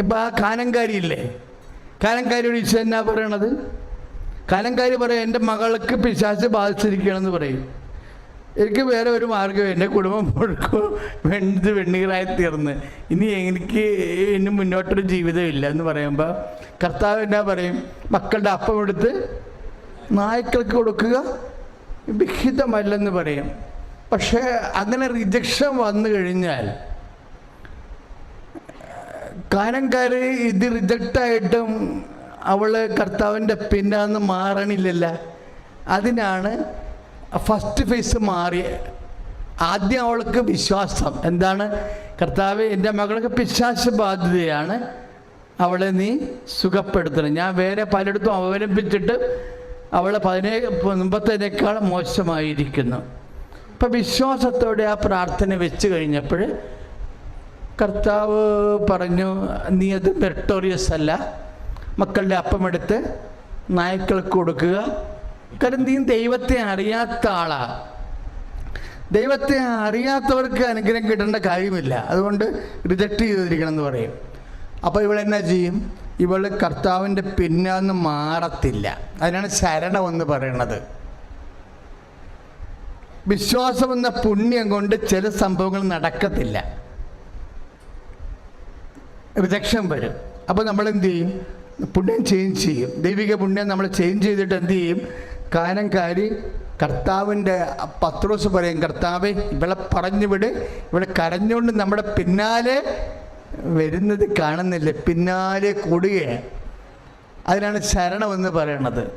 ഇപ്പം ആ കാനങ്കാരി ഇല്ലേ കാനങ്കാരിയോട് ഈശോ എന്നാ പറയണത്? കാനങ്കാരി പറയും എന്റെ മകൾക്ക് പിശാച്ച് ബാധിച്ചിരിക്കണമെന്ന് പറയും. എനിക്ക് വേറെ ഒരു മാർഗം എന്റെ കുടുംബം മുഴുക്കും വെന്ത് വെണ്ണീറായി തീർന്ന്. ഇനി എനിക്ക് ഇനി മുന്നോട്ടൊരു ജീവിതമില്ല എന്ന് പറയുമ്പോൾ കർത്താവ് എന്നാ പറയും? മക്കളുടെ അപ്പം എടുത്ത് നായ്ക്കൾക്ക് കൊടുക്കുക വിഹിതമല്ലെന്ന് പറയും. പക്ഷേ അങ്ങനെ റിജക്ഷൻ വന്നു കഴിഞ്ഞാൽ കാനംകാര് ഇത് റിജക്റ്റായിട്ടും അവൾ കർത്താവിന്റെ പിന്നാന്ന് മാറണില്ലല്ല. അതിനാണ് ഫസ്റ്റ് ഫേസ് മാറി. ആദ്യം അവൾക്ക് വിശ്വാസം. എന്താണ്? കർത്താവ് എന്റെ മകൾക്ക് പിശാശ ബാധ്യതയാണ്. അവളെ നീ സുഖപ്പെടുത്തണം. ഞാൻ വേറെ പലയിടത്തും അവലംബിച്ചിട്ട് അവളെ പതിനേ മുമ്പത്തേക്കാൾ മോശമായിരിക്കുന്നു. അപ്പം വിശ്വാസത്തോടെ ആ പ്രാർത്ഥന വെച്ച് കഴിഞ്ഞപ്പോൾ കർത്താവ് പറഞ്ഞു നീ അത് മെറിട്ടോറിയസ് അല്ല. മക്കളുടെ അപ്പമെടുത്ത് നായ്ക്കൾക്ക് കൊടുക്കുക. കാരണം നീ ദൈവത്തെ അറിയാത്ത ആളാ. ദൈവത്തെ അറിയാത്തവർക്ക് അനുഗ്രഹം കിട്ടേണ്ട കാര്യമില്ല. അതുകൊണ്ട് റിജക്റ്റ് ചെയ്തിരിക്കണം എന്ന് പറയും. അപ്പോൾ ഇവൾ എന്നാ ചെയ്യും? ഇവൾ കർത്താവിന്റെ പിന്നാന്ന് മാറത്തില്ല. അതിനാണ് ശരണമെന്ന് പറയണത്. വിശ്വാസം എന്ന പുണ്യം കൊണ്ട് ചില സംഭവങ്ങൾ നടക്കത്തില്ല. റിജക്ഷൻ വരും. അപ്പോൾ നമ്മൾ എന്ത് ചെയ്യും? പുണ്യം ചേഞ്ച് ചെയ്യും. ദൈവിക പുണ്യം നമ്മൾ ചേഞ്ച് ചെയ്തിട്ട് എന്ത് ചെയ്യും? കാനംകാരി കർത്താവിന്റെ പത്രോസ് പറയും കർത്താവ് ഇവളെ പറഞ്ഞു വിട്. ഇവളെ കരഞ്ഞുകൊണ്ട് നമ്മുടെ പിന്നാലെ വരുന്നത് കാണുന്നില്ല? പിന്നാലെ കൂടുകയാണ്. അതിനാണ് ശരണമെന്ന് പറയണത്.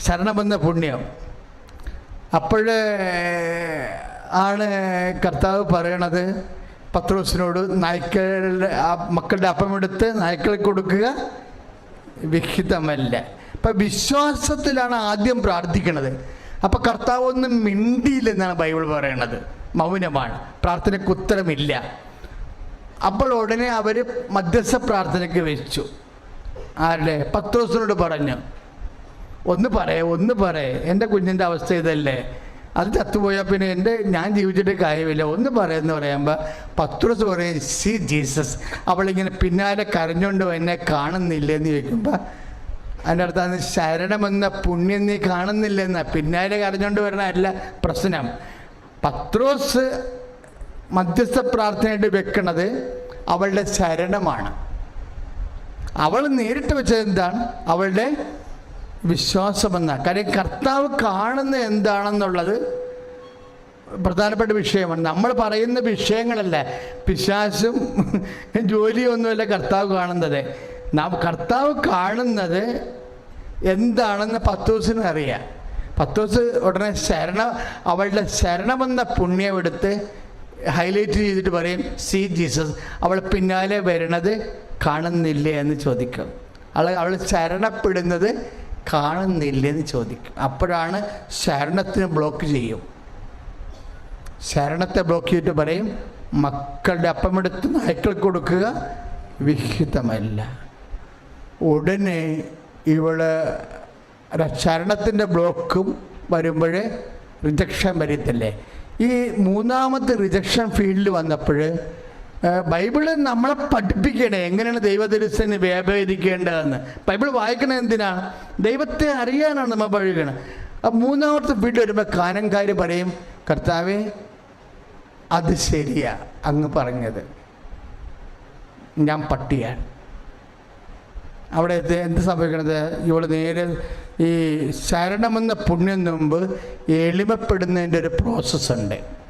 ശരണമെന്ന പുണ്യം. അപ്പോഴേ ആണ് കർത്താവ് പറയണത് പത്രോസിനോട് നായ്ക്കളുടെ ആ മക്കളുടെ അപ്പമെടുത്ത് നായ്ക്കളെ കൊടുക്കുക വിഹിതമല്ല. അപ്പം വിശ്വാസത്തിലാണ് ആദ്യം പ്രാർത്ഥിക്കുന്നത് അപ്പം കർത്താവ് ഒന്നും മിണ്ടിയില്ലെന്നാണ് ബൈബിൾ പറയണത്. മൗനമാണ്. പ്രാർത്ഥനയ്ക്ക് ഉത്തരമില്ല. അപ്പോൾ ഉടനെ അവർ മധ്യസ്ഥ പ്രാർത്ഥനയ്ക്ക് വെച്ചു. ആരുടെ? പത്രോസിനോട് പറഞ്ഞു. ഒന്ന് പറയേ ഒന്ന് പറയേ. എന്റെ കുഞ്ഞിന്റെ അവസ്ഥ ഇതല്ലേ? അത് ചത്തുപോയാൽ പിന്നെ എന്റെ ഞാൻ ജീവിച്ചിട്ട് കാര്യമില്ല. ഒന്ന് പറയുമെന്ന് പറയുമ്പോൾ പത്രോസ് പറയും സി ജീസസ് അവളിങ്ങനെ പിന്നാലെ കരഞ്ഞുകൊണ്ട് എന്നെ കാണുന്നില്ല എന്ന് ചോദിക്കുമ്പോൾ അതിന്റെ അടുത്താണ് ശരണമെന്ന പുണ്യം നീ കാണുന്നില്ലെന്ന? പിന്നാലെ കരഞ്ഞുകൊണ്ട് വരണ അല്ല പ്രശ്നം. പത്രോസ് മധ്യസ്ഥ പ്രാർത്ഥനയായിട്ട് വെക്കണത് അവളുടെ ശരണമാണ്. അവൾ നേരിട്ട് വെച്ചത് എന്താണ്? അവളുടെ വിശ്വാസമെന്ന കാര്യം കർത്താവ് കാണുന്ന എന്താണെന്നുള്ളത് പ്രധാനപ്പെട്ട വിഷയമാണ്. നമ്മൾ പറയുന്ന വിഷയങ്ങളല്ല പിശാസും ജോലിയൊന്നുമല്ല കർത്താവ് കാണുന്നത്. നാം കർത്താവ് കാണുന്നത് എന്താണെന്ന് പത്തോസിന് അറിയാം. പത്തോസ് ഉടനെ ശരണ അവളുടെ ശരണമെന്ന പുണ്യം എടുത്ത് ഹൈലൈറ്റ് ചെയ്തിട്ട് പറയും സി ജീസസ് അവൾ പിന്നാലെ വരണത് കാണുന്നില്ലേ? എന്ന് ചോദിക്കും. അവൾ അവൾ ശരണപ്പെടുന്നത് കാണുന്നില്ലേ എന്ന് ചോദിക്കും. അപ്പോഴാണ് ശരണത്തിന് ബ്ലോക്ക് ചെയ്യും. ശരണത്തെ ബ്ലോക്ക് ചെയ്തിട്ട് പറയും മക്കളുടെ അപ്പമെടുത്ത് നായ്ക്കൾ കൊടുക്കുക വിഹിതമല്ല. ഉടനെ ഇവൾ ശരണത്തിന്റെ ബ്ലോക്കും വരുമ്പോൾ റിജക്ഷൻ വരത്തില്ലേ? ഈ മൂന്നാമത്തെ റിജക്ഷൻ ഫീൽഡിൽ വന്നപ്പോൾ ബൈബിൾ നമ്മളെ പഠിപ്പിക്കണേ. എങ്ങനെയാണ് ദൈവദരിസന് വ്യാപരിക്കേണ്ടതെന്ന്. ബൈബിൾ വായിക്കണത് എന്തിനാണ് ദൈവത്തെ അറിയാനാണ് നമ്മൾ പഴകണം അപ്പം മൂന്നാമത്തെ വീട്ടിൽ വരുമ്പോൾ കാനംകാർ പറയും കർത്താവേ അത് ശരിയാ അങ്ങ് പറഞ്ഞത്. ഞാൻ പട്ടിയാണ്. അവിടെ എന്ത് സംഭവിക്കണത്? ഇവൾ നേരെ ഈ ശരണമെന്ന പുണ്യം മുമ്പ് എളിമപ്പെടുന്നതിന്റെ ഒരു പ്രോസസ്സ് ഉണ്ട്.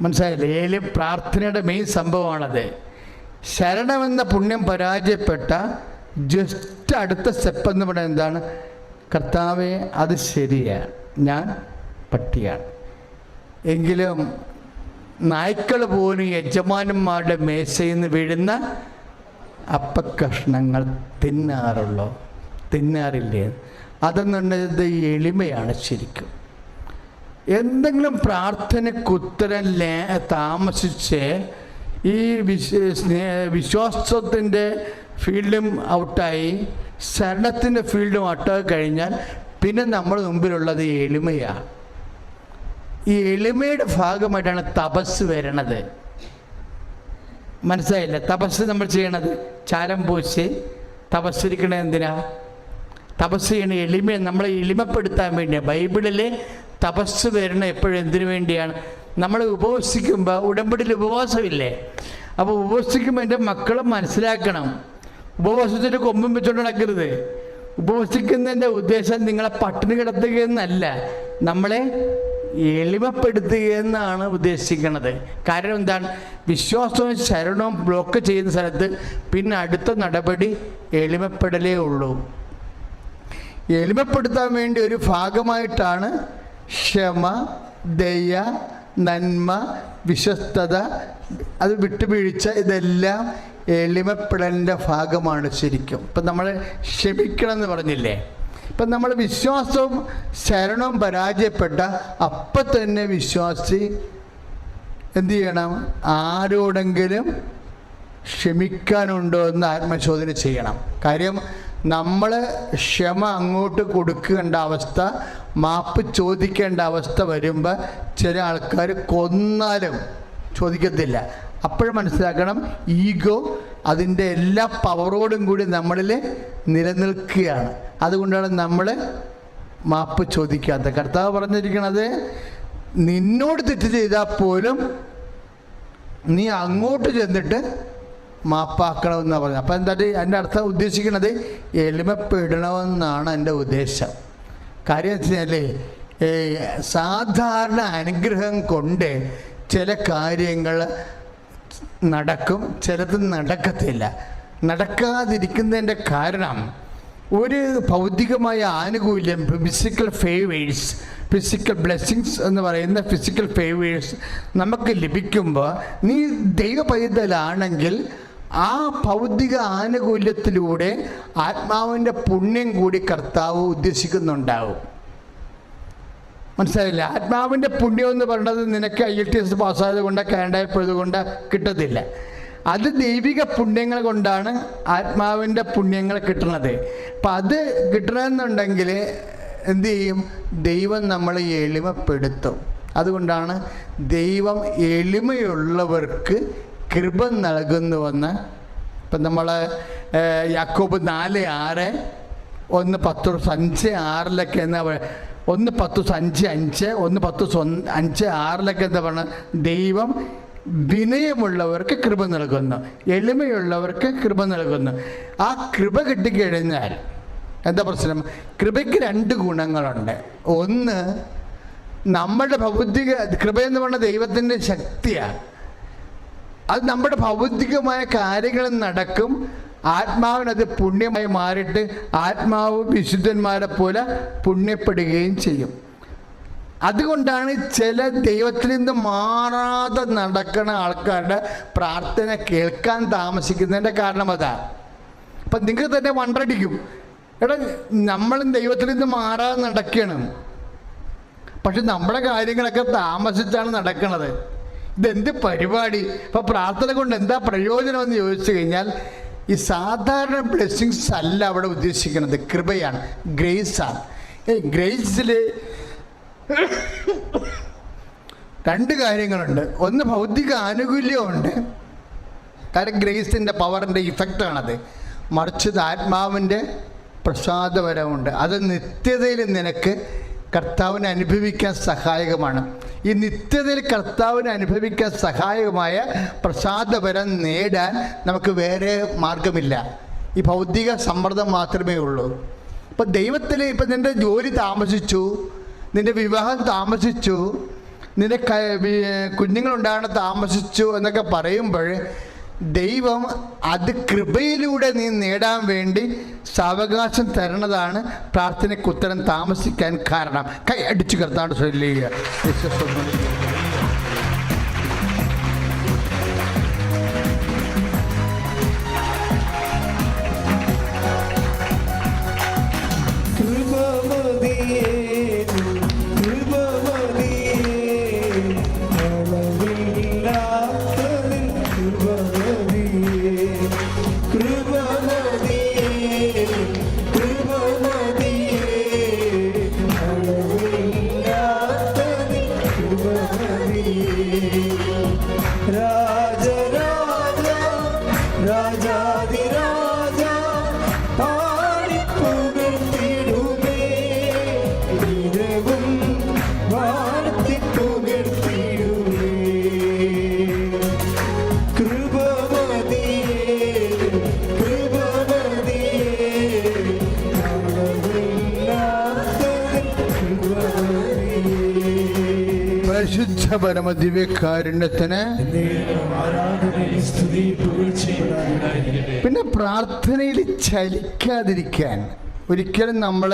മനസ്സിലായില്ലേ? ഏലി പ്രാർത്ഥനയുടെ മെയിൻ സംഭവമാണത്. ശരണമെന്ന പുണ്യം പരാജയപ്പെട്ട ജസ്റ്റ് അടുത്ത സ്റ്റെപ്പ് എന്ന് പറയുന്നത് എന്താണ്? കർത്താവെ അത് ശരിയാണ് ഞാൻ പട്ടിയാണ്. എങ്കിലും നായ്ക്കൾ പോലും യജമാനന്മാരുടെ മേശയിൽ നിന്ന് വീഴുന്ന അപ്പക്കഷ്ണങ്ങൾ തിന്നാറുള്ളോ? തിന്നാറില്ലേ? അതെന്നുള്ളത് എളിമയാണ് ശരിക്കും. എന്തെങ്കിലും പ്രാർത്ഥനയ്ക്ക് ഉത്തരം താമസിച്ച് ഈ വിശ്വാസത്തിന്റെ ഫീൽഡും ഔട്ടായി ശരണത്തിന്റെ ഫീൽഡും ഔട്ടായി കഴിഞ്ഞാൽ പിന്നെ നമ്മുടെ മുമ്പിലുള്ളത് എളിമയാണ് ഈ എളിമയുടെ ഭാഗമായിട്ടാണ് തപസ് വരണത്. മനസ്സിലായില്ല? തപസ് നമ്മൾ ചെയ്യണത്. ചാരം പൂശി തപസ്സിരിക്കണത് എന്തിനാ? തപസ് ചെയ്യണ എളിമ നമ്മളെ എളിമപ്പെടുത്താൻ വേണ്ടിയാണ് ബൈബിളിൽ തപസ് വരണ എപ്പോഴും എന്തിനു വേണ്ടിയാണ്? നമ്മൾ ഉപവസിക്കുമ്പോൾ ഉടമ്പടിയിൽ ഉപവാസമില്ലേ? അപ്പോൾ ഉപവസിക്കുമ്പോൾ എന്റെ മക്കളെ മനസ്സിലാക്കണം. ഉപവാസത്തിന്റെ കൊമ്പും വെച്ചുകൊണ്ട് നടക്കരുത്. ഉപവസിക്കുന്നതിന്റെ ഉദ്ദേശം നിങ്ങളെ പട്ടിണി കിടത്തുക എന്നല്ല. നമ്മളെ എളിമപ്പെടുത്തുക എന്നാണ് ഉദ്ദേശിക്കുന്നത്. കാരണം എന്താണ്? വിശ്വാസവും ശരണവും ബ്ലോക്ക് ചെയ്യുന്ന സ്ഥലത്ത് പിന്നെ അടുത്ത നടപടി എളിമപ്പെടലേ ഉള്ളൂ. എളിമപ്പെടുത്താൻ വേണ്ടി ഒരു ഭാഗമായിട്ടാണ് ക്ഷമ ദയ നന്മ വിശ്വസ്തത അത് വിട്ടുവീഴ്ച ഇതെല്ലാം എളിമപ്പെടലിന്റെ ഭാഗമാണ് ശരിക്കും. ഇപ്പം നമ്മൾ ക്ഷമിക്കണം എന്ന് പറഞ്ഞില്ലേ? ഇപ്പം നമ്മൾ വിശ്വാസവും ശരണവും പരാജയപ്പെട്ട അപ്പം തന്നെ വിശ്വാസി എന്ത് ചെയ്യണം? ആരോടെങ്കിലും ക്ഷമിക്കാനുണ്ടോ എന്ന് ആത്മശോധന ചെയ്യണം. കാര്യം നമ്മൾ ക്ഷമ അങ്ങോട്ട് കൊടുക്കേണ്ട അവസ്ഥ മാപ്പ് ചോദിക്കേണ്ട അവസ്ഥ വരുമ്പോൾ ചില ആൾക്കാർ കൊന്നാലും ചോദിക്കത്തില്ല. അപ്പോഴും മനസ്സിലാക്കണം ഈഗോ അതിന്റെ എല്ലാ പവറോടും കൂടി നമ്മളിൽ നിലനിൽക്കുകയാണ്. അതുകൊണ്ടാണ് നമ്മൾ മാപ്പ് ചോദിക്കാത്ത കർത്താവ് പറഞ്ഞിരിക്കണത് നിന്നോട് തെറ്റ് ചെയ്താൽ പോലും നീ അങ്ങോട്ട് ചെന്നിട്ട് മാപ്പാക്കണമെന്നാണ് പറഞ്ഞത്. അപ്പം എന്താ എന്റെ അർത്ഥം ഉദ്ദേശിക്കുന്നത് എളിമപ്പെടണമെന്നാണ് എന്റെ ഉദ്ദേശം. കാര്യം വെച്ചാൽ സാധാരണ അനുഗ്രഹം കൊണ്ട് ചില കാര്യങ്ങൾ നടക്കും ചിലത് നടക്കത്തില്ല. നടക്കാതിരിക്കുന്നതിന്റെ കാരണം ഒരു ഭൗതികമായ ആനുകൂല്യം ഫിസിക്കൽ ഫേവേഴ്സ് ഫിസിക്കൽ ബ്ലെസ്സിങ്സ് എന്ന് പറയുന്ന ഫിസിക്കൽ ഫേവേഴ്സ് നമുക്ക് ലഭിക്കുമ്പോൾ നീ ദൈവ പൈതലാണെങ്കിൽ ആ ഭൗതിക ആനുകൂല്യത്തിലൂടെ ആത്മാവിന്റെ പുണ്യം കൂടി കർത്താവ് ഉദ്ദേശിക്കുന്നുണ്ടാവും. മനസ്സിലായില്ല? ആത്മാവിന്റെ പുണ്യം എന്ന് പറയുന്നത് നിനക്ക് ഐ എൽ ടി എസ് പാസ്സായത് കൊണ്ട് കാനഡയിൽ കൊണ്ട് കിട്ടത്തില്ല. അത് ദൈവിക പുണ്യങ്ങൾ കൊണ്ടാണ് ആത്മാവിന്റെ പുണ്യങ്ങൾ കിട്ടുന്നത്. അപ്പം അത് കിട്ടണമെന്നുണ്ടെങ്കിൽ എന്ത് ചെയ്യും? ദൈവം നമ്മളെ എളിമപ്പെടുത്തും. അതുകൊണ്ടാണ് ദൈവം എളിമയുള്ളവർക്ക് കൃപ നൽകുന്നുവെന്ന് ഇപ്പം നമ്മൾ യാക്കോബ് നാല് ആറ് ഒന്ന് പത്ത് അഞ്ച് ആറിലൊക്കെ എന്നാ ഒന്ന് പത്ത് അഞ്ച് അഞ്ച് ഒന്ന് പത്ത് അഞ്ച് ആറിലൊക്കെ എന്താ പറയുക ദൈവം വിനയമുള്ളവർക്ക് കൃപ നൽകുന്നു എളിമയുള്ളവർക്ക് കൃപ നൽകുന്നു. ആ കൃപ കിട്ടിക്കഴിഞ്ഞാൽ എന്താ പ്രശ്നം? കൃപയ്ക്ക് രണ്ട് ഗുണങ്ങളുണ്ട്. ഒന്ന് നമ്മളുടെ ഭൗതിക കൃപ എന്ന് പറഞ്ഞ ദൈവത്തിന്റെ ശക്തിയാണ്. അത് നമ്മുടെ ഭൗതികമായ കാര്യങ്ങൾ നടക്കും. ആത്മാവിനത് പുണ്യമായി മാറിയിട്ട് ആത്മാവ് വിശുദ്ധന്മാരെ പോലെ പുണ്യപ്പെടുകയും ചെയ്യും. അതുകൊണ്ടാണ് ചില ദൈവത്തിൽ നിന്ന് മാറാതെ നടക്കുന്ന ആൾക്കാരുടെ പ്രാർത്ഥന കേൾക്കാൻ താമസിക്കുന്നതിന്റെ കാരണം അതാ. അപ്പം നിങ്ങൾക്ക് തന്നെ വണ്ടടിക്കും. എടാ നമ്മളും ദൈവത്തിൽ നിന്ന് മാറാതെ നടക്കണം പക്ഷെ നമ്മുടെ കാര്യങ്ങളൊക്കെ താമസിച്ചാണ് നടക്കുന്നത് ഇതെന്ത് പരിപാടി? ഇപ്പൊ പ്രാർത്ഥന കൊണ്ട് എന്താ പ്രയോജനം എന്ന് ചോദിച്ചു കഴിഞ്ഞാൽ ഈ സാധാരണ ബ്ലെസ്സിങ്സ് അല്ല അവിടെ ഉദ്ദേശിക്കുന്നത്. കൃപയാണ്. ഗ്രേസാണ് ഈ ഗ്രേസിൽ രണ്ട് കാര്യങ്ങളുണ്ട്. ഒന്ന് ഭൗതിക ആനുകൂല്യമുണ്ട് കാരണം ഗ്രേസിന്റെ പവറിന്റെ ഇഫക്റ്റാണത് മറിച്ച് ഇത് ആത്മാവിന്റെ പ്രസാദപരമുണ്ട് അത് നിത്യതയിൽ നിനക്ക് കർത്താവിനെ അനുഭവിക്കാൻ സഹായകമാണ്. ഈ നിത്യതയിൽ കർത്താവിനെ അനുഭവിക്കാൻ സഹായകമായ പ്രസാദപരം നേടാൻ നമുക്ക് വേറെ മാർഗമില്ല. ഈ ഭൗതിക സമ്മർദ്ദം മാത്രമേ ഉള്ളൂ. ഇപ്പം ദൈവത്തിൽ ഇപ്പം നിന്റെ ജോലി താമസിച്ചു നിന്റെ വിവാഹം താമസിച്ചു നിന്റെ കുഞ്ഞുങ്ങളുണ്ടാകണ താമസിച്ചു എന്നൊക്കെ പറയുമ്പോൾ ദൈവം അത് കൃപയിലൂടെ നീ നേടാൻ വേണ്ടി സാവകാശം തരണതാണ് പ്രാർത്ഥനയ്ക്ക് ഉത്തരം താമസിക്കാൻ കാരണം. കൈ അടിച്ചു കർത്താണ്ട് ചൊല്ലുക. പരിശുദ്ധ പരമ ദിവ്യകാരുണ്യത്തിന് പിന്നെ പ്രാർത്ഥനയിൽ ചലിക്കാതിരിക്കാൻ ഒരിക്കലും നമ്മൾ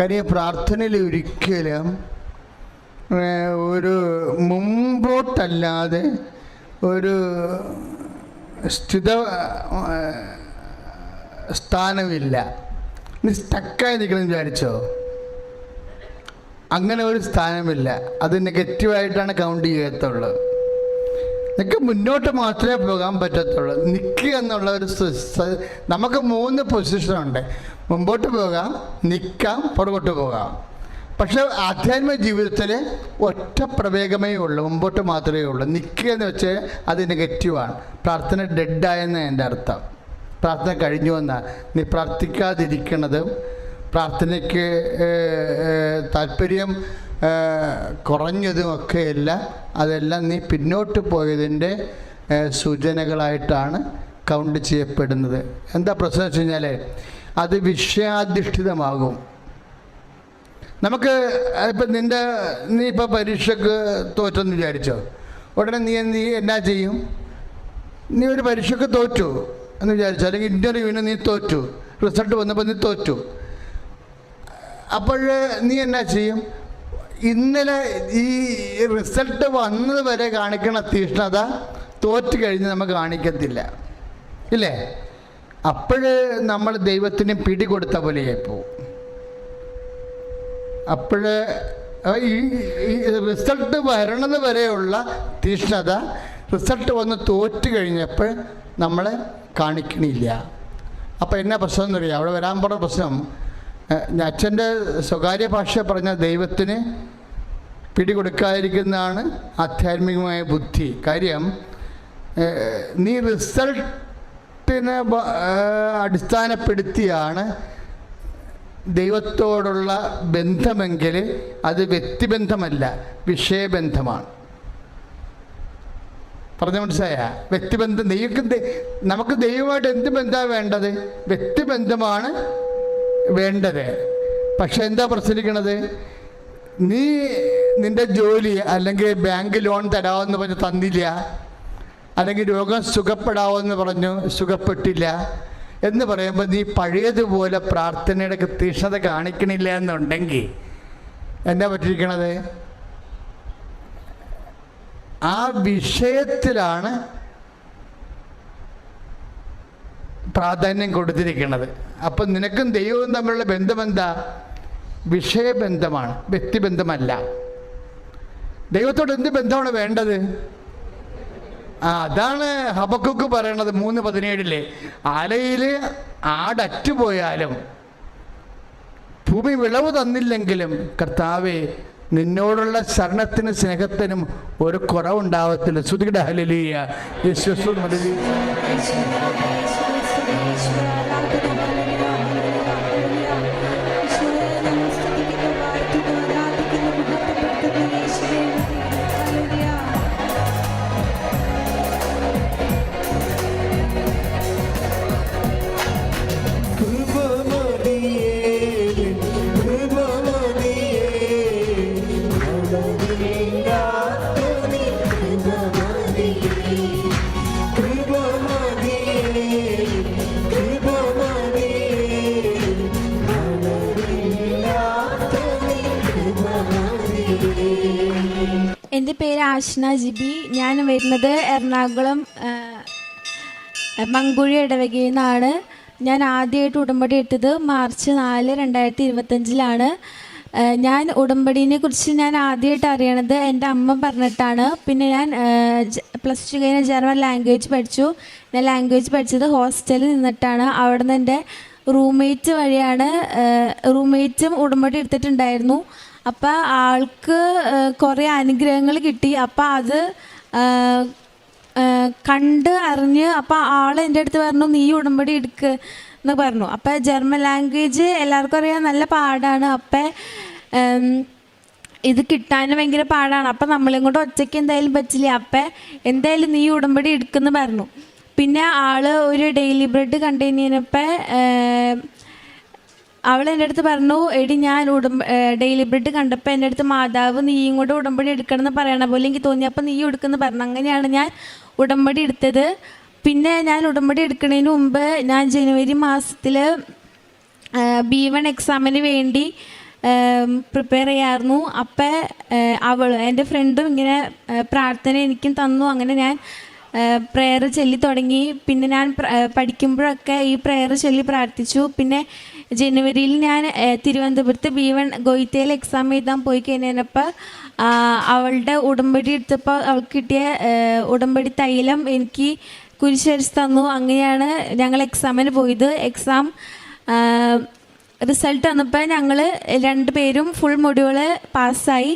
കരിയ പ്രാർത്ഥനയിൽ ഒരിക്കലും ഒരു മുമ്പോട്ടല്ലാതെ ഒരു സ്ഥിത സ്ഥാനമില്ല. നീ സ്റ്റക്കായി നിൽക്കണം വിചാരിച്ചോ? അങ്ങനെ ഒരു സ്ഥാനമില്ല. അത് നെഗറ്റീവായിട്ടാണ് കൗണ്ട് ചെയ്യത്തുള്ളൂ. നിനക്ക് മുന്നോട്ട് മാത്രമേ പോകാൻ പറ്റത്തുള്ളൂ. നിൽക്കുക എന്നുള്ള ഒരു നമുക്ക് മൂന്ന് പൊസിഷനുണ്ട് മുമ്പോട്ട് പോകാം നിൽക്കാം പുറകോട്ട് പോകാം. പക്ഷെ ആധ്യാത്മിക ജീവിതത്തിൽ ഒറ്റ പ്രവേഗമേ ഉള്ളൂ മുമ്പോട്ട് മാത്രമേ ഉള്ളൂ. നിൽക്കുക എന്ന് വെച്ചാൽ അത് നെഗറ്റീവാണ് പ്രാർത്ഥന ഡെഡായെന്ന് എന്റെ അർത്ഥം. പ്രാർത്ഥന കഴിഞ്ഞു എന്നാണ് നീ പ്രാർത്ഥിക്കാതിരിക്കണതും പ്രാർത്ഥനയ്ക്ക് താല്പര്യം കുറഞ്ഞതുമൊക്കെയല്ല. അതെല്ലാം നീ പിന്നോട്ട് പോയതിന്റെ സൂചനകളായിട്ടാണ് കൗണ്ട് ചെയ്യപ്പെടുന്നത്. എന്താ പ്രശ്നം വെച്ച് കഴിഞ്ഞാൽ അത് വിഷയാധിഷ്ഠിതമാകും. നമുക്ക് ഇപ്പം നിന്റെ നീ ഇപ്പോൾ പരീക്ഷക്ക് തോറ്റെന്ന് വിചാരിച്ചോ? ഉടനെ നീ നീ എന്നാ ചെയ്യും? നീ ഒരു പരീക്ഷക്ക് തോറ്റു എന്ന് വിചാരിച്ചു? അല്ലെങ്കിൽ ഇന്റർവ്യൂവിന് നീ തോറ്റു. റിസൾട്ട് വന്നപ്പോൾ നീ തോറ്റു. അപ്പോൾ നീ എന്നാ ചെയ്യും? ഇന്നലെ ഈ റിസൾട്ട് വന്നത് വരെ കാണിക്കണ തീഷ്ണത തോറ്റ് കഴിഞ്ഞ് നമ്മൾ കാണിക്കത്തില്ല. ഇല്ലേ? അപ്പോൾ നമ്മൾ ദൈവത്തിന് പിടി കൊടുത്ത പോലെയായി പോവും. അപ്പോൾ ഈ റിസൾട്ട് വരണത് വരെയുള്ള തീഷ്ണത റിസൾട്ട് വന്ന് തോറ്റ് കഴിഞ്ഞപ്പോൾ നമ്മളെ കാണിക്കണില്ല. അപ്പോൾ എന്നാ പ്രശ്നം എന്നറിയാം? അവിടെ വരാൻ പോണ പ്രശ്നം അച്ഛന്റെ സ്വകാര്യ ഭാഷ പറഞ്ഞ ദൈവത്തിന് പിടികൊടുക്കാതിരിക്കുന്നതാണ് ആധ്യാത്മികമായ ബുദ്ധി. കാര്യം നീ റിസൾട്ടിനെ അടിസ്ഥാനപ്പെടുത്തിയാണ് ദൈവത്തോടുള്ള ബന്ധമെങ്കിൽ അത് വ്യക്തിബന്ധമല്ല വിഷയബന്ധമാണ്. പറഞ്ഞ മനസ്സിലായ? വ്യക്തിബന്ധം നീക്ക് നമുക്ക് ദൈവമായിട്ട് എന്ത് ബന്ധമാണ് വേണ്ടത്? വ്യക്തിബന്ധമാണ് വേണ്ടത്. പക്ഷെ എന്താ പ്രശ്നിക്കണത് നീ നിന്റെ ജോലി അല്ലെങ്കിൽ ബാങ്ക് ലോൺ തരാമെന്ന് പറഞ്ഞ് തന്നില്ല. അല്ലെങ്കിൽ രോഗം സുഖപ്പെടാമെന്ന് പറഞ്ഞു സുഖപ്പെട്ടില്ല. എന്ന് പറയുമ്പോൾ നീ പഴയതുപോലെ പ്രാർത്ഥനയുടെ തീഷ്ണത കാണിക്കണില്ല എന്നുണ്ടെങ്കിൽ എന്നാ പറ്റിയിരിക്കണത്? ആ വിഷയത്തിലാണ് പ്രാധാന്യം കൊടുത്തിരിക്കുന്നത്. അപ്പം നിനക്കും ദൈവവും തമ്മിലുള്ള ബന്ധം എന്താ വിഷയബന്ധമാണ് വ്യക്തിബന്ധമല്ല. ദൈവത്തോട് എന്ത് ബന്ധമാണ് വേണ്ടത്? ആ അതാണ് ഹബക്കുക്ക് പറയണത് മൂന്ന് പതിനേഴിൽ. ആലയിൽ ആടറ്റുപോയാലും ഭൂമി വിളവ് തന്നില്ലെങ്കിലും കർത്താവെ നിന്നോടുള്ള ശരണത്തിനും സ്നേഹത്തിനും ഒരു കുറവുണ്ടാവത്തില്ല. ശ്രുതിയുടെ ഹലലിയ യേശുസ്തു എന്റെ പേര് ആഷ്ന ജിബി. ഞാൻ വരുന്നത് എറണാകുളം മങ്കുഴി ഇടവകയിൽ നിന്നാണ്. ഞാൻ ആദ്യമായിട്ട് ഉടമ്പടി എടുത്തത് മാർച്ച് നാല് രണ്ടായിരത്തി ഇരുപത്തഞ്ചിലാണ് ഞാൻ ഉടമ്പടിനെ കുറിച്ച് ഞാൻ ആദ്യമായിട്ട് അറിയണത് എന്റെ അമ്മ പറഞ്ഞിട്ടാണ്. പിന്നെ ഞാൻ പ്ലസ് ടു കഴിഞ്ഞ ജർമ്മൻ ലാംഗ്വേജ് പഠിച്ചു. ഞാൻ ലാംഗ്വേജ് പഠിച്ചത് ഹോസ്റ്റലിൽ നിന്നിട്ടാണ്. അവിടെ നിന്ന് എന്റെ റൂംമേറ്റ് വഴിയാണ് റൂംമേറ്റും ഉടമ്പടി എടുത്തിട്ടുണ്ടായിരുന്നു. അപ്പം ആൾക്ക് കുറേ അനുഗ്രഹങ്ങൾ കിട്ടി. അപ്പം അത് കണ്ട് അറിഞ്ഞ് അപ്പം ആൾ എന്റെ അടുത്ത് പറഞ്ഞു നീ ഉടമ്പടി എടുക്ക് എന്ന് പറഞ്ഞു. അപ്പം ജർമ്മൻ ലാംഗ്വേജ് എല്ലാവർക്കും അറിയാം നല്ല പാടാണ്. അപ്പം ഇത് കിട്ടാനും ഭയങ്കര പാടാണ്. അപ്പം നമ്മളെയും കൊണ്ട് ഒറ്റയ്ക്ക് എന്തായാലും പറ്റില്ല. അപ്പം എന്തായാലും നീ ഉടമ്പടി എടുക്കുമെന്ന് പറഞ്ഞു. പിന്നെ ആൾ ഒരു ഡെയിലി ബ്രെഡ് കണ്ടു അവൾ എന്റെ അടുത്ത് പറഞ്ഞു എടി ഞാൻ ഉടമ്പ ഡെയിലി ബ്രെഡ് കണ്ടപ്പോൾ എന്റെ അടുത്ത് മാതാവ് നീയും കൂടെ ഉടമ്പടി എടുക്കണം എന്ന് പറയണ പോലെ എനിക്ക് തോന്നി. അപ്പം നീ എടുക്കുന്നു പറഞ്ഞു. അങ്ങനെയാണ് ഞാൻ ഉടമ്പടി എടുത്തത്. പിന്നെ ഞാൻ ഉടമ്പടി എടുക്കുന്നതിന് മുമ്പ് ഞാൻ ജനുവരി മാസത്തിൽ ബി വൺ എക്സാമിന് വേണ്ടി പ്രിപ്പയർ ചെയ്യായിരുന്നു അപ്പം അവൾ എന്റെ ഫ്രണ്ടും ഇങ്ങനെ പ്രാർത്ഥന എനിക്കും തന്നു. അങ്ങനെ ഞാൻ പ്രെയർ ചൊല്ലി തുടങ്ങി. പിന്നെ ഞാൻ പഠിക്കുമ്പോഴൊക്കെ ഈ പ്രെയർ ചൊല്ലി പ്രാർത്ഥിച്ചു. പിന്നെ ജനുവരിയിൽ ഞാൻ തിരുവനന്തപുരത്ത് ബി വൺ ഗോയിത്തയിൽ എക്സാം എഴുതാൻ പോയി കഴിഞ്ഞപ്പോൾ അവളുടെ ഉടമ്പടി എടുത്തപ്പോൾ അവൾക്ക് കിട്ടിയ ഉടമ്പടി തൈലം എനിക്ക് കുരിശരിച്ച് തന്നു. അങ്ങനെയാണ് ഞങ്ങൾ എക്സാമിന് പോയത്. എക്സാം റിസൾട്ട് വന്നപ്പോൾ ഞങ്ങൾ രണ്ടുപേരും ഫുൾ മൊഡ്യൂൾ പാസ്സായി.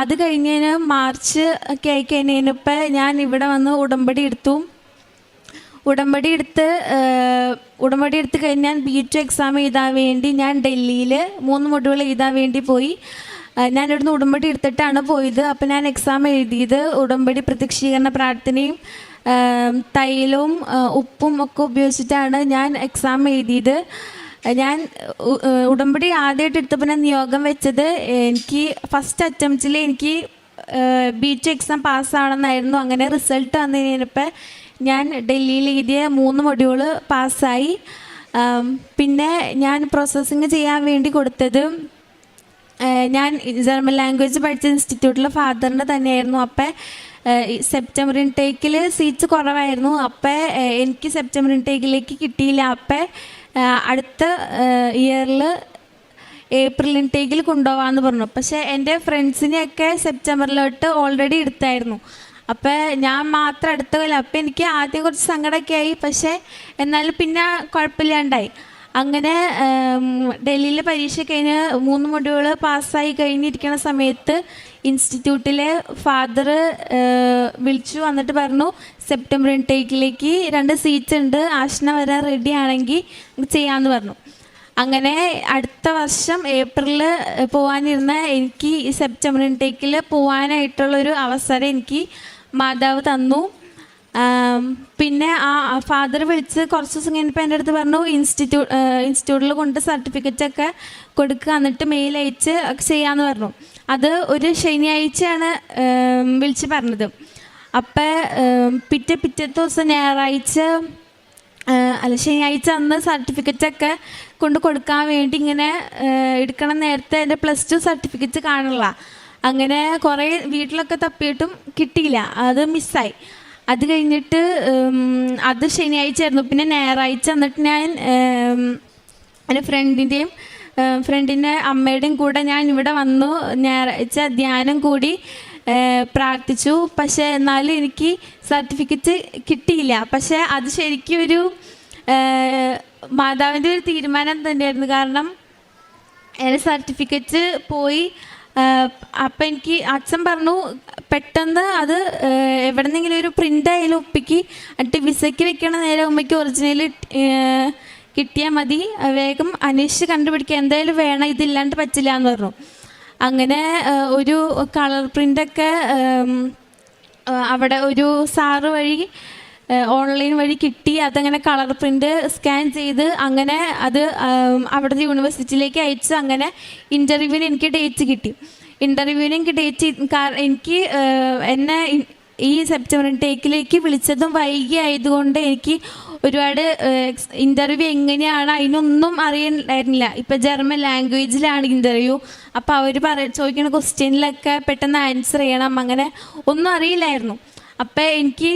അത് കഴിഞ്ഞതിന് മാർച്ച് ഒക്കെ ആയി കഴിഞ്ഞപ്പോൾ ഞാൻ ഇവിടെ വന്ന് ഉടമ്പടി എടുത്തു. ഉടമ്പടി എടുത്ത് ഉടമ്പടി എടുത്ത് ഞാൻ ബി ടു എക്സാം എഴുതാൻ വേണ്ടി ഞാൻ ഡൽഹിയിൽ മൂന്ന് മൊഡ്യൂൾ എഴുതാൻ വേണ്ടി പോയി. ഞാൻ ഇവിടുന്ന് ഉടമ്പടി എടുത്തിട്ടാണ് പോയത്. അപ്പം ഞാൻ എക്സാം എഴുതിയത് ഉടമ്പടി പ്രത്യക്ഷീകരണ പ്രാർത്ഥനയും തൈലവും ഉപ്പും ഒക്കെ ഉപയോഗിച്ചിട്ടാണ് ഞാൻ എക്സാം എഴുതിയത്. ഞാൻ ഉടമ്പടി ആദ്യമായിട്ട് എടുത്തപ്പോൾ ഞാൻ നിയോഗം വെച്ചത് എനിക്ക് ഫസ്റ്റ് അറ്റംപ്റ്റിൽ എനിക്ക് ബി ടു എക്സാം പാസ്സാണെന്നായിരുന്നു അങ്ങനെ റിസൾട്ട് വന്നു കഴിഞ്ഞപ്പോൾ ഞാൻ ഡൽഹിയിൽ എഴുതിയ മൂന്ന് മൊഡ്യൂൾ പാസ്സായി. പിന്നെ ഞാൻ പ്രോസസ്സിങ് ചെയ്യാൻ വേണ്ടി കൊടുത്തത് ഞാൻ ജർമ്മൻ ലാംഗ്വേജ് പഠിച്ച ഇൻസ്റ്റിറ്റ്യൂട്ടിലെ ഫാദറിന്റെ തന്നെയായിരുന്നു. അപ്പം സെപ്റ്റംബർ ഇൻടേക്കിൽ സീറ്റ്സ് കുറവായിരുന്നു. അപ്പം എനിക്ക് സെപ്റ്റംബർ ഇൻടേക്കിലേക്ക് കിട്ടിയില്ല. അപ്പം അടുത്ത ഇയറിൽ ഏപ്രിൽ ഇൻടേക്കിൽ കൊണ്ടുപോകാമെന്ന് പറഞ്ഞു. പക്ഷേ എന്റെ ഫ്രണ്ട്സിനെയൊക്കെ സെപ്റ്റംബറിലോട്ട് ഓൾറെഡി എടുത്തായിരുന്നു. അപ്പോൾ ഞാൻ മാത്രം എടുത്ത അപ്പൊ എനിക്ക് ആദ്യം കുറച്ച് സങ്കടമൊക്കെ ആയി പക്ഷേ എന്നാലും പിന്നെ കുഴപ്പമില്ലാണ്ടായി. അങ്ങനെ ഡൽഹിയിലെ പരീക്ഷ കഴിഞ്ഞ് മൂന്ന് മൊഡ്യൂൾ പാസ്സായി കഴിഞ്ഞിരിക്കുന്ന സമയത്ത് ഇൻസ്റ്റിറ്റ്യൂട്ടിലെ ഫാദർ വിളിച്ചു വന്നിട്ട് പറഞ്ഞു സെപ്റ്റംബർ ഇൻടേക്കിലേക്ക് രണ്ട് സീറ്റ്സ് ഉണ്ട്. ആശ്ന വരാൻ റെഡി ആണെങ്കിൽ ചെയ്യാമെന്ന് പറഞ്ഞു. അങ്ങനെ അടുത്ത വർഷം ഏപ്രിലിൽ പോകാനിരുന്ന എനിക്ക് സെപ്റ്റംബർ ഇൻടേക്കിൽ പോകാനായിട്ടുള്ളൊരു അവസരം എനിക്ക് മാതാവ് തന്നു. പിന്നെ ആ ഫാദർ വിളിച്ച് കുറച്ച് ദിവസം കഴിഞ്ഞപ്പോൾ എന്റെ അടുത്ത് പറഞ്ഞു ഇൻസ്റ്റിറ്റ്യൂട്ട് ഇൻസ്റ്റിറ്റ്യൂട്ടിൽ കൊണ്ട് സർട്ടിഫിക്കറ്റ് ഒക്കെ കൊടുക്കുക എന്നിട്ട് മെയിൽ അയച്ച് ചെയ്യാമെന്ന് പറഞ്ഞു. അത് ഒരു ശനിയാഴ്ചയാണ് വിളിച്ച് പറഞ്ഞത്. അപ്പം പിറ്റേ പിറ്റത്തെ ദിവസം ഞായറാഴ്ച അല്ല ശനിയാഴ്ച അന്ന് സർട്ടിഫിക്കറ്റൊക്കെ കൊണ്ട് കൊടുക്കാൻ വേണ്ടി ഇങ്ങനെ എടുക്കണം നേരത്തെ എന്റെ പ്ലസ് ടു സർട്ടിഫിക്കറ്റ് കാണില്ല അങ്ങനെ കുറേ വീട്ടിലൊക്കെ തപ്പിയിട്ടും കിട്ടിയില്ല. അത് മിസ്സായി. അത് കഴിഞ്ഞിട്ട് അത് ശനിയാഴ്ച ആയിരുന്നു പിന്നെ ഞായറാഴ്ച എന്നിട്ട് ഞാൻ എന്റെ ഫ്രണ്ടിന്റെയും ഫ്രണ്ടിന്റെ അമ്മയുടെയും കൂടെ ഞാൻ ഇവിടെ വന്നു. ഞായറാഴ്ച ധ്യാനം കൂടി പ്രാർത്ഥിച്ചു. പക്ഷേ എന്നാലും എനിക്ക് സർട്ടിഫിക്കറ്റ് കിട്ടിയില്ല. പക്ഷേ അത് ശരിക്കും ഒരു മാതാവിന്റെ ഒരു തീരുമാനം തന്നെയായിരുന്നു. കാരണം എന്റെ സർട്ടിഫിക്കറ്റ് പോയി അപ്പം എനിക്ക് അച്ഛൻ പറഞ്ഞു പെട്ടെന്ന് അത് എവിടെന്നെങ്കിലും ഒരു പ്രിന്റ് ആയാലും ഒപ്പിക്ക്. എന്നിട്ട് വിസയ്ക്ക് വെക്കണ നേരെ ഉമ്മയ്ക്ക് ഒറിജിനൽ കിട്ടിയാൽ മതി. വേഗം അന്വേഷിച്ച് കണ്ടുപിടിക്കുക എന്തായാലും വേണം ഇതില്ലാണ്ട് പറ്റില്ല എന്ന് പറഞ്ഞു. അങ്ങനെ ഒരു കളർ പ്രിന്റൊക്കെ അവിടെ ഒരു സാറ് വഴി ഓൺലൈൻ വഴി കിട്ടി. അതങ്ങനെ കളർ പ്രിന്റ് സ്കാൻ ചെയ്ത് അങ്ങനെ അത് അവിടുത്തെ യൂണിവേഴ്സിറ്റിയിലേക്ക് അയച്ച് അങ്ങനെ ഇന്റർവ്യൂവിന് എനിക്ക് ഡേറ്റ് കിട്ടി. ഇന്റർവ്യൂവിന് എനിക്ക് ഡേറ്റ് എനിക്ക് എന്നെ ഈ സെപ്റ്റംബർ ടേക്കിലേക്ക് വിളിച്ചതും വൈകി ആയതുകൊണ്ട് എനിക്ക് ഒരുപാട് ഇന്റർവ്യൂ എങ്ങനെയാണ് അതിനൊന്നും അറിയണ്ടായിരുന്നില്ല. ഇപ്പം ജർമ്മൻ ലാംഗ്വേജിലാണ് ഇന്റർവ്യൂ അപ്പോൾ അവർ പറ ചോദിക്കുന്ന ക്വസ്റ്റ്യനിലൊക്കെ പെട്ടെന്ന് ആൻസർ ചെയ്യണം. അങ്ങനെ ഒന്നും അറിയില്ലായിരുന്നു. അപ്പം എനിക്ക്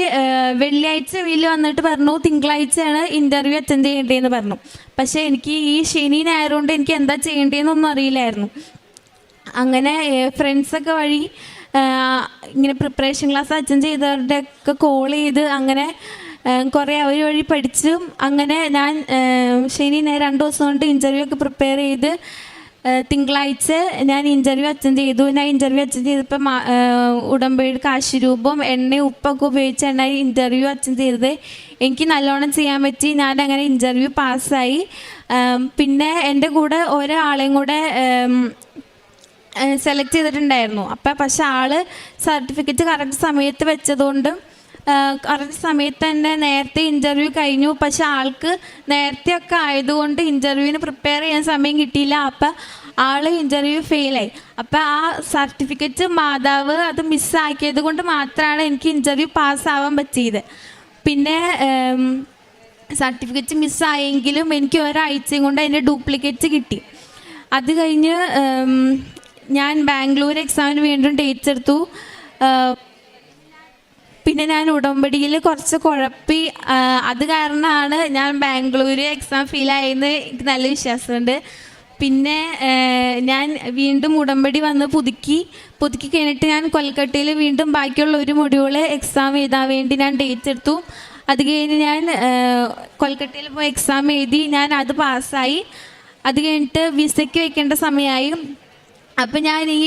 വെള്ളിയാഴ്ച വീട്ടിൽ വന്നിട്ട് പറഞ്ഞു തിങ്കളാഴ്ചയാണ് ഇന്റർവ്യൂ അറ്റൻഡ് ചെയ്യേണ്ടതെന്ന് പറഞ്ഞു. പക്ഷേ എനിക്ക് ഈ ശനി ഞായറുകൊണ്ട് എനിക്ക് എന്താ ചെയ്യേണ്ടതെന്നൊന്നും അറിയില്ലായിരുന്നു. അങ്ങനെ ഫ്രണ്ട്സൊക്കെ വഴി ഇങ്ങനെ പ്രിപ്പറേഷൻ ക്ലാസ് അറ്റൻഡ് ചെയ്തവരുടെ ഒക്കെ കോൾ ചെയ്ത് അങ്ങനെ കുറേ അവർ വഴി പഠിച്ചു. അങ്ങനെ ഞാൻ ശനി ഞായർ രണ്ട് ദിവസം കൊണ്ട് ഇന്റർവ്യൂ ഒക്കെ പ്രിപ്പയർ ചെയ്ത് തിങ്കളാഴ്ച ഞാൻ ഇന്റർവ്യൂ അറ്റൻഡ് ചെയ്തു. ഞാൻ ഇന്റർവ്യൂ അറ്റൻഡ് ചെയ്തപ്പോൾ മാ- കാശ് രൂപം എണ്ണ ഉപ്പൊക്കെ ഉപയോഗിച്ചാണ് ഇന്റർവ്യൂ അറ്റൻഡ് ചെയ്തത്. എനിക്ക് നല്ലോണം ചെയ്യാൻ പറ്റി. ഞാൻ അങ്ങനെ ഇന്റർവ്യൂ പാസ്സായി പിന്നെ എന്റെ കൂടെ ഒരാളെയും കൂടെ സെലക്ട് ചെയ്തിട്ടുണ്ടായിരുന്നു. അപ്പം പക്ഷെ ആൾ സർട്ടിഫിക്കറ്റ് കറക്റ്റ് സമയത്ത് വെച്ചതുകൊണ്ടും കറക്റ്റ് സമയത്ത് തന്നെ നേരത്തെ ഇന്റർവ്യൂ കഴിഞ്ഞു. പക്ഷെ ആൾക്ക് നേരത്തെ ഒക്കെ ആയതുകൊണ്ട് ഇന്റർവ്യൂവിന് പ്രിപ്പയർ ചെയ്യാൻ സമയം കിട്ടിയില്ല. അപ്പം ആൾ ഇന്റർവ്യൂ ഫെയിലായി അപ്പം ആ സർട്ടിഫിക്കറ്റ് മാതാവ് അത് മിസ്സാക്കിയത് കൊണ്ട് മാത്രമാണ് എനിക്ക് ഇന്റർവ്യൂ പാസ്സാവാൻ പറ്റിയത്. പിന്നെ സർട്ടിഫിക്കറ്റ് മിസ്സായെങ്കിലും എനിക്ക് ഒരാഴ്ചയും കൊണ്ട് അതിന്റെ ഡ്യൂപ്ലിക്കേറ്റ് കിട്ടി. അത് കഴിഞ്ഞ് ഞാൻ ബാംഗ്ലൂർ എക്സാമിന് വീണ്ടും ഡേറ്റ്സ് എടുത്തു. പിന്നെ ഞാൻ ഉടമ്പടിയിൽ കുറച്ച് കുഴപ്പി അത് കാരണമാണ് ഞാൻ ബാംഗ്ലൂർ എക്സാം ഫീൽ ആയെന്ന് എനിക്ക് നല്ല വിശ്വാസമുണ്ട്. പിന്നെ ഞാൻ വീണ്ടും ഉടമ്പടി വന്ന് പുതുക്കി പുതുക്കി കഴിഞ്ഞിട്ട് ഞാൻ കൊൽക്കട്ടയിൽ വീണ്ടും ബാക്കിയുള്ള ഒരു മൊഡ്യൂൾ എക്സാം എഴുതാൻ വേണ്ടി ഞാൻ ഡേറ്റ് എടുത്തു. അത് കഴിഞ്ഞ് ഞാൻ കൊൽക്കട്ടയിൽ പോയി എക്സാം എഴുതി ഞാൻ അത് പാസ്സായി അത് കഴിഞ്ഞിട്ട് വിസയ്ക്ക് വെക്കേണ്ട സമയമായി. അപ്പം ഞാൻ ഈ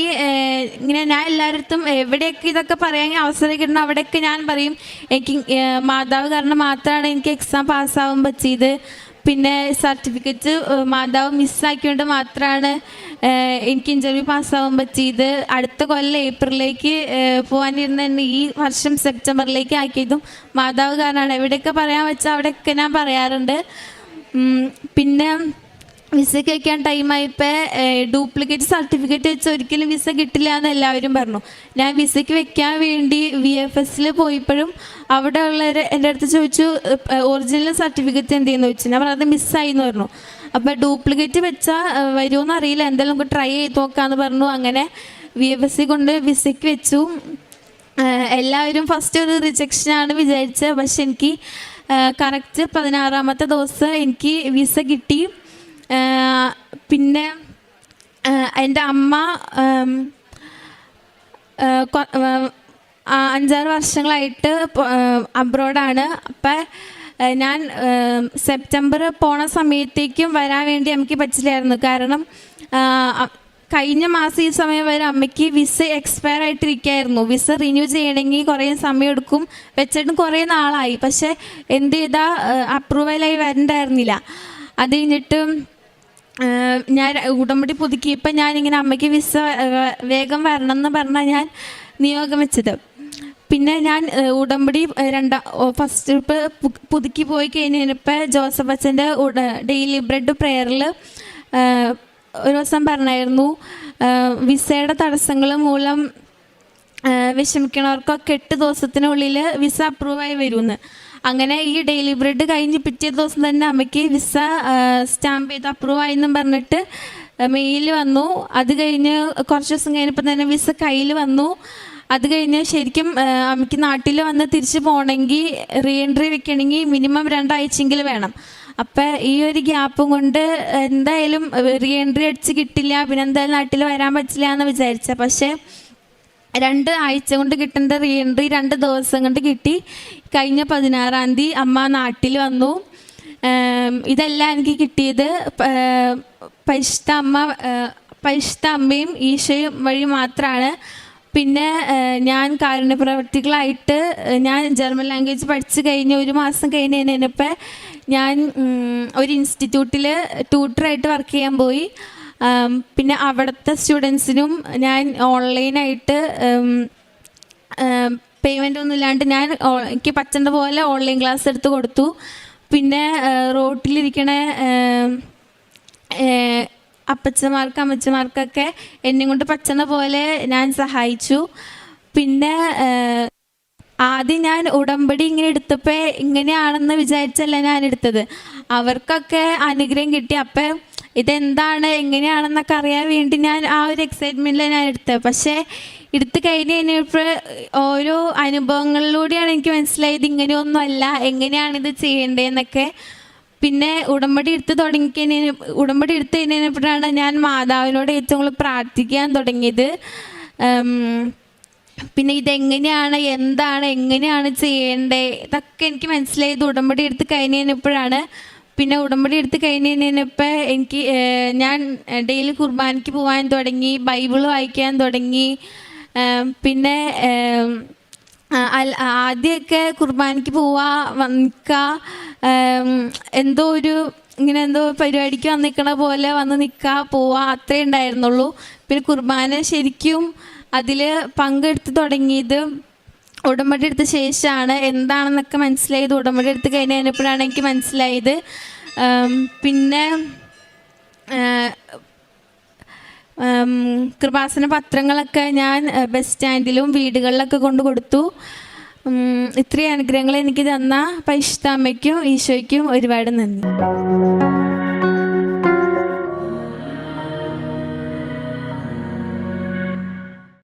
ഇങ്ങനെ ഞാൻ എല്ലായിടത്തും എവിടെയൊക്കെ ഇതൊക്കെ പറയാൻ അവസരം കിട്ടണം അവിടെയൊക്കെ ഞാൻ പറയും. എനിക്ക് മാതാവ് കാരണം മാത്രമാണ് എനിക്ക് എക്സാം പാസ്സാവാൻ പറ്റിയത്. പിന്നെ സർട്ടിഫിക്കറ്റ് മാതാവ് മിസ്സാക്കിയോണ്ട് മാത്രമാണ് എനിക്ക് ഇന്റർവ്യൂ പാസ്സാവാൻ പറ്റിയത്. അടുത്ത കൊല്ലം ഏപ്രിലേക്ക് പോകാനിരുന്ന തന്നെ ഈ വർഷം സെപ്റ്റംബറിലേക്ക് ആക്കിയതും മാതാവ് കാരണമാണ്. എവിടെയൊക്കെ പറയാൻ വെച്ചാൽ അവിടെയൊക്കെ ഞാൻ പറയാറുണ്ട്. പിന്നെ വിസയ്ക്ക് വയ്ക്കാൻ ടൈമായപ്പോൾ ഡ്യൂപ്ലിക്കേറ്റ് സർട്ടിഫിക്കറ്റ് വെച്ച് ഒരിക്കലും വിസ കിട്ടില്ല എന്ന് എല്ലാവരും പറഞ്ഞു. ഞാൻ വിസയ്ക്ക് വെക്കാൻ വേണ്ടി വി എഫ് എസിൽ പോയപ്പോഴും അവിടെ ഉള്ളവർ എന്റെ അടുത്ത് ചോദിച്ചു ഒറിജിനൽ സർട്ടിഫിക്കറ്റ് എന്ത് ചെയ്യുന്നു ചോദിച്ചു. ഞാൻ പറഞ്ഞത് മിസ്സായി എന്ന് പറഞ്ഞു. അപ്പോൾ ഡ്യൂപ്ലിക്കേറ്റ് വെച്ചാൽ വരുമോയെന്ന് അറിയില്ല. എന്തായാലും നമുക്ക് ട്രൈ ചെയ്ത് നോക്കാമെന്ന് പറഞ്ഞു. അങ്ങനെ വി എഫ് എസ് സി കൊണ്ട് വിസയ്ക്ക് വെച്ചു. എല്ലാവരും ഫസ്റ്റ് ഒരു റിജക്ഷനാണ് വിചാരിച്ചത്. പക്ഷെ എനിക്ക് കറക്റ്റ് പതിനാറാമത്തെ ദിവസം എനിക്ക് വിസ കിട്ടി. പിന്നെ എന്റെ അമ്മ അഞ്ചാറ് വർഷങ്ങളായിട്ട് അബ്രോഡാണ് അപ്പം ഞാൻ സെപ്റ്റംബർ പോണ സമയത്തേക്കും വരാൻ വേണ്ടി എനിക്ക് പറ്റില്ലായിരുന്നു. കാരണം കഴിഞ്ഞ മാസം ഈ സമയം വരെ അമ്മയ്ക്ക് വിസ എക്സ്പയർ ആയിട്ടിരിക്കുകയായിരുന്നു വിസ റിന്യൂ ചെയ്യണമെങ്കിൽ കുറേ സമയം എടുക്കും വെച്ചിട്ട് കുറേ നാളായി. പക്ഷേ എന്ത് ചെയ്താൽ അപ്രൂവലായി വരണ്ടായിരുന്നില്ല. അത് കഴിഞ്ഞിട്ട് ഞാൻ ഉടമ്പടി പുതുക്കിയപ്പോൾ ഇങ്ങനെ അമ്മയ്ക്ക് വിസ വേഗം വരണം എന്ന് പറഞ്ഞാൽ ഞാൻ നിയോഗം വെച്ചത്. പിന്നെ ഞാൻ ഉടമ്പടി രണ്ടാം ഫസ്റ്റ് ട്രിപ്പ് പുതുക്കി പോയി കഴിഞ്ഞപ്പോൾ ജോസഫ് അച്ഛന്റെ ഡെയിലി ബ്രെഡ് പ്രെയറിൽ ഒരു ദിവസം പറഞ്ഞായിരുന്നു വിസയുടെ തടസ്സങ്ങൾ മൂലം വിഷമിക്കണവർക്കൊക്കെ എട്ട് ദിവസത്തിനുള്ളിൽ വിസ അപ്രൂവായി വരുമെന്ന് അങ്ങനെ ഈ ഡെയിലി ബ്രെഡ് കഴിഞ്ഞ് പിറ്റേ ദിവസം തന്നെ അമ്മയ്ക്ക് വിസ സ്റ്റാമ്പ് ചെയ്ത് അപ്രൂവ് ആയെന്നും പറഞ്ഞിട്ട് മെയിൽ വന്നു. അത് കഴിഞ്ഞ് കുറച്ച് ദിവസം കഴിഞ്ഞപ്പോൾ തന്നെ വിസ കയ്യിൽ വന്നു. അത് കഴിഞ്ഞ് ശരിക്കും അമ്മയ്ക്ക് നാട്ടിൽ വന്ന് തിരിച്ചു പോകണമെങ്കിൽ റീ എൻട്രി വെക്കണമെങ്കിൽ മിനിമം രണ്ടാഴ്ചയെങ്കിലും വേണം. അപ്പം ഈ ഒരു ഗ്യാപ്പും കൊണ്ട് എന്തായാലും റീ എൻട്രി അടിച്ച് കിട്ടില്ല. പിന്നെ എന്തായാലും നാട്ടിൽ വരാൻ പറ്റില്ല എന്ന് വിചാരിച്ച. പക്ഷേ രണ്ട് ആഴ്ച കൊണ്ട് കിട്ടേണ്ട റീ എൻട്രി രണ്ട് ദിവസം കൊണ്ട് കിട്ടി. കഴിഞ്ഞ പതിനാറാം തീയതി അമ്മ നാട്ടിൽ വന്നു. ഇതെല്ലാം എനിക്ക് കിട്ടിയത് പരിശുദ്ധ അമ്മ പരിശുദ്ധ അമ്മയും ഈശോയും വഴി മാത്രമാണ് പിന്നെ ഞാൻ കാരുണ്യ പ്രവർത്തികളായിട്ട് ഞാൻ ജർമ്മൻ ലാംഗ്വേജ് പഠിച്ചു കഴിഞ്ഞ് ഒരു മാസം കഴിഞ്ഞ് കഴിഞ്ഞപ്പോൾ ഞാൻ ഒരു ഇൻസ്റ്റിറ്റ്യൂട്ടിൽ ട്യൂട്ടറായിട്ട് വർക്ക് ചെയ്യാൻ പോയി. പിന്നെ അവിടുത്തെ സ്റ്റുഡൻസിനും ഞാൻ ഓൺലൈനായിട്ട് പേയ്മെന്റ് ഒന്നും ഇല്ലാണ്ട് ഞാൻ എനിക്ക് പറ്റുന്ന പോലെ ഓൺലൈൻ ക്ലാസ് എടുത്ത് കൊടുത്തു. പിന്നെ റോട്ടിലിരിക്കണ അപ്പച്ചന്മാർക്ക് അമ്മച്ചമാർക്കൊക്കെ എന്നെ കൊണ്ട് പറ്റുന്ന പോലെ ഞാൻ സഹായിച്ചു. പിന്നെ ആദ്യം ഞാൻ ഉടമ്പടി ഇങ്ങനെ എടുത്തപ്പോൾ ഇങ്ങനെയാണെന്ന് വിചാരിച്ചല്ല ഞാൻ എടുത്തത്. അവർക്കൊക്കെ അനുഗ്രഹം കിട്ടി. അപ്പം ഇതെന്താണ് എങ്ങനെയാണെന്നൊക്കെ അറിയാൻ വേണ്ടി ഞാൻ ആ ഒരു എക്സൈറ്റ്മെന്റിലാണ് ഞാൻ എടുത്തത്. പക്ഷേ എടുത്തു കഴിഞ്ഞ് കഴിഞ്ഞപ്പോൾ ഓരോ അനുഭവങ്ങളിലൂടെയാണ് എനിക്ക് മനസ്സിലായത് ഇങ്ങനെയൊന്നും അല്ല എങ്ങനെയാണ് ഇത് ചെയ്യേണ്ടതെന്നൊക്കെ. പിന്നെ ഉടമ്പടി എടുത്ത് തുടങ്ങിക്കഴിഞ്ഞ ഉടമ്പടി എടുത്ത് കഴിഞ്ഞപ്പോഴാണ് ഞാൻ മാതാവിനോട് ഏറ്റവും കൂടുതൽ പ്രാർത്ഥിക്കാൻ തുടങ്ങിയത്. പിന്നെ ഇതെങ്ങനെയാണ് എന്താണ് എങ്ങനെയാണ് ചെയ്യേണ്ടേ? ഇതൊക്കെ എനിക്ക് മനസ്സിലായത് ഉടമ്പടി എടുത്ത് കഴിഞ്ഞ് കഴിഞ്ഞപ്പോഴാണ് പിന്നെ ഉടമ്പടി എടുത്ത് കഴിഞ്ഞ് കഴിഞ്ഞപ്പോൾ എനിക്ക് ഞാൻ ഡെയിലി കുർബാനയ്ക്ക് പോകാൻ തുടങ്ങി ബൈബിൾ വായിക്കാൻ തുടങ്ങി. പിന്നെ ആദ്യമൊക്കെ കുർബാനയ്ക്ക് പോവാ വന്നിക്ക. എന്തോ ഒരു ഇങ്ങനെ എന്തോ പരിപാടിക്ക് വന്നിക്കണ പോലെ വന്ന് നിൽക്കുക പോവാ അത്രേ ഉണ്ടായിരുന്നുള്ളൂ. പിന്നെ കുർബാന ശരിക്കും അതിൽ പങ്കെടുത്ത് തുടങ്ങിയത് ഉടമ്പടി എടുത്ത ശേഷമാണ്. എന്താണെന്നൊക്കെ മനസ്സിലായത്? ഉടമ്പടി എടുത്ത് കഴിഞ്ഞ് കഴിഞ്ഞപ്പോഴാണ് എനിക്ക് മനസ്സിലായത്. പിന്നെ കൃപാസന പത്രങ്ങളൊക്കെ ഞാൻ ബസ് സ്റ്റാൻഡിലും വീടുകളിലൊക്കെ കൊണ്ട് കൊടുത്തു. ഇത്രയും അനുഗ്രഹങ്ങൾ എനിക്ക് തന്ന പരിശുദ്ധ ഈശോയ്ക്കും ഒരുപാട് നന്ദി.